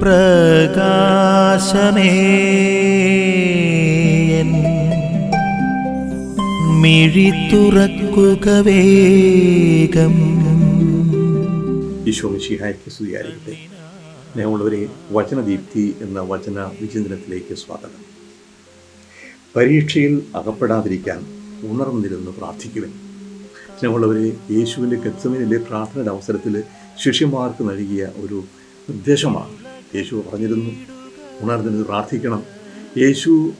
പ്രകാശമേ. മിഴി തുറക്കുക വേഗം. ഈശോ മിശിഹായ്ക്ക് സ്തുതിയായിരിക്കട്ടെ. സ്നേഹമുള്ളവരെ വചനദീപ്തി എന്ന വചന വിചിന്തനത്തിലേക്ക് സ്വാഗതം. പരീക്ഷയിൽ അകപ്പെടാതിരിക്കാൻ ഉണർന്നിരുന്ന് പ്രാർത്ഥിക്കുവൻ. സ്നേഹമുള്ളവരെ യേശുവിന്റെ ഗത്സമിനിലെ പ്രാർത്ഥനയുടെ അവസരത്തിൽ ശിഷ്യന്മാർക്ക് നൽകിയ ഒരു നിർദ്ദേശമാണ് യേശു പറഞ്ഞിരുന്നു. ഉണർന്നിരുന്ന് പ്രാർത്ഥിക്കണം. യേശു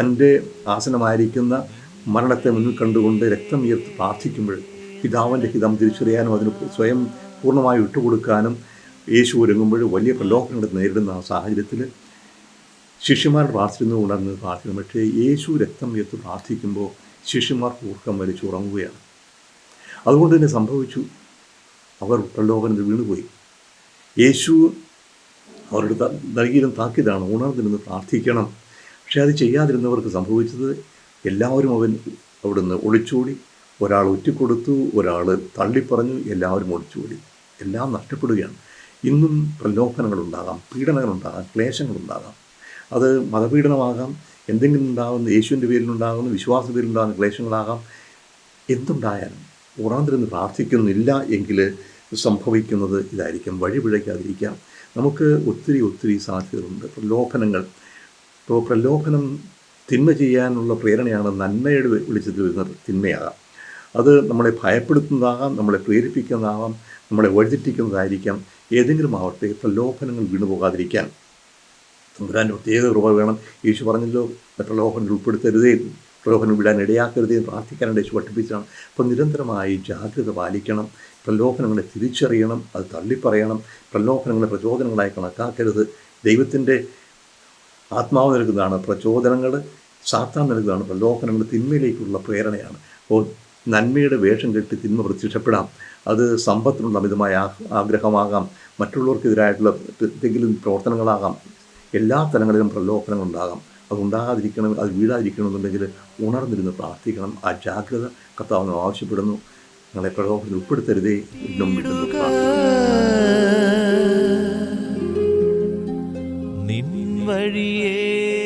തന്റെ ആസനമായിരിക്കുന്ന മരണത്തെ മുന്നിൽ കണ്ടുകൊണ്ട് രക്തം ഉയർത്ത് പ്രാർത്ഥിക്കുമ്പോൾ പിതാവിന്റെ ഹിതം തിരിച്ചറിയാനും അതിന് സ്വയം പൂർണമായി വിട്ടുകൊടുക്കാനും യേശു ഒരുങ്ങുമ്പോൾ വലിയ പ്രലോഭനങ്ങൾ നേരിടുന്ന ആ സാഹചര്യത്തിൽ ശിഷ്യന്മാർ പ്രാർത്ഥിക്കുന്നു ഉണർന്ന് പ്രാർത്ഥിക്കുന്നു. പക്ഷേ യേശു രക്തം ഉയർത്ത് പ്രാർത്ഥിക്കുമ്പോൾ ശിഷ്യന്മാർ കൂർക്കം വലിച്ചു ഉറങ്ങുകയാണ്. അതുകൊണ്ട് തന്നെ സംഭവിച്ചു. അവർ പ്രലോഭനത്തിൽ വീണുപോയി. യേശു അവരുടെ നൽകിയിരുന്ന താക്കീതാണ്. നിന്ന് പ്രാർത്ഥിക്കണം. പക്ഷേ അത് ചെയ്യാതിരുന്നവർക്ക് സംഭവിച്ചത് എല്ലാവരും അവൻ അവിടുന്ന് ഒളിച്ചോടി. ഒരാൾ ഒറ്റിക്കൊടുത്തു ഒരാൾ തള്ളിപ്പറഞ്ഞു എല്ലാവരും ഒളിച്ചോടി. എല്ലാം നഷ്ടപ്പെടുകയാണ്. ഇന്നും പ്രലോഭനങ്ങളുണ്ടാകാം പീഡനങ്ങളുണ്ടാകാം ക്ലേശങ്ങളുണ്ടാകാം. അത് മതപീഡനമാകാം എന്തെങ്കിലും ഉണ്ടാകുന്ന യേശുവിന്റെ പേരിലുണ്ടാകുന്ന വിശ്വാസ പേരിലുണ്ടാകുന്ന ക്ലേശങ്ങളാകാം. എന്തുണ്ടായാലും ഉണർന്നിരുന്ന് പ്രാർത്ഥിക്കുന്നില്ല എങ്കിൽ സംഭവിക്കുന്നത് ഇതായിരിക്കും. വഴി പിഴയ്ക്കാതിരിക്കാം. നമുക്ക് ഒത്തിരി ഒത്തിരി സാധ്യതകളുണ്ട്. പ്രലോഭനങ്ങൾ. ഇപ്പോൾ പ്രലോഭനം തിന്മ ചെയ്യാനുള്ള പ്രേരണയാണ് നന്മയുടെ വെളിച്ചത്തിൽ വരുന്നത്. തിന്മയാകാം. അത് നമ്മളെ ഭയപ്പെടുത്തുന്നതാകാം നമ്മളെ പ്രേരിപ്പിക്കുന്നതാകാം നമ്മളെ വഴിതെറ്റിക്കുന്നതായിരിക്കാം ഏതെങ്കിലും ആവട്ടെ പ്രലോഭനങ്ങൾ വീണുപോകാതിരിക്കാൻ തമ്പുരാന്റെ പ്രത്യേക കൃപ വേണം. യേശു പറഞ്ഞല്ലോ പ്രലോഭനങ്ങൾ ഉൾപ്പെടുത്തരുതേ പ്രലോഭനം വിടാൻ ഇടയാക്കരുത് എന്ന് പ്രാർത്ഥിക്കാനായിട്ട് യേശു പഠിപ്പിച്ചതാണ്. അപ്പോൾ നിരന്തരമായി ജാഗ്രത പാലിക്കണം. പ്രലോഭനങ്ങളെ തിരിച്ചറിയണം. അത് തള്ളിപ്പറയണം. പ്രലോഭനങ്ങളെ പ്രചോദനങ്ങളായി കണക്കാക്കരുത്. ദൈവത്തിന്റെ ആത്മാവ് നൽകുന്നതാണ് പ്രചോദനങ്ങൾ. സാത്താൻ നൽകുന്നതാണ് പ്രലോഭനങ്ങൾ. തിന്മയിലേക്കുള്ള പ്രേരണയാണ്. അപ്പോൾ നന്മയുടെ വേഷം കെട്ടി തിന്മ പ്രത്യക്ഷപ്പെടാം. അത് സമ്പത്തിനുള്ള അമിതമായ ആഗ്രഹമാകാം. മറ്റുള്ളവർക്കെതിരായിട്ടുള്ള എന്തെങ്കിലും പ്രവർത്തനങ്ങളാകാം. എല്ലാ തലങ്ങളിലും പ്രലോഭനങ്ങളുണ്ടാകാം. അതുണ്ടാകാതിരിക്കണം അത് വീഴാതിരിക്കണമെന്നുണ്ടെങ്കിൽ ഉണർന്നിരുന്ന് പ്രാർത്ഥിക്കണം. ആ ജാഗ്രത കർത്താവിന് ആവശ്യപ്പെടുന്നു. നിങ്ങളെ പ്രലോഭനത്തിൽ ഉൾപ്പെടുത്തരുതേ. ഇന്നും നിൻ വഴിയേ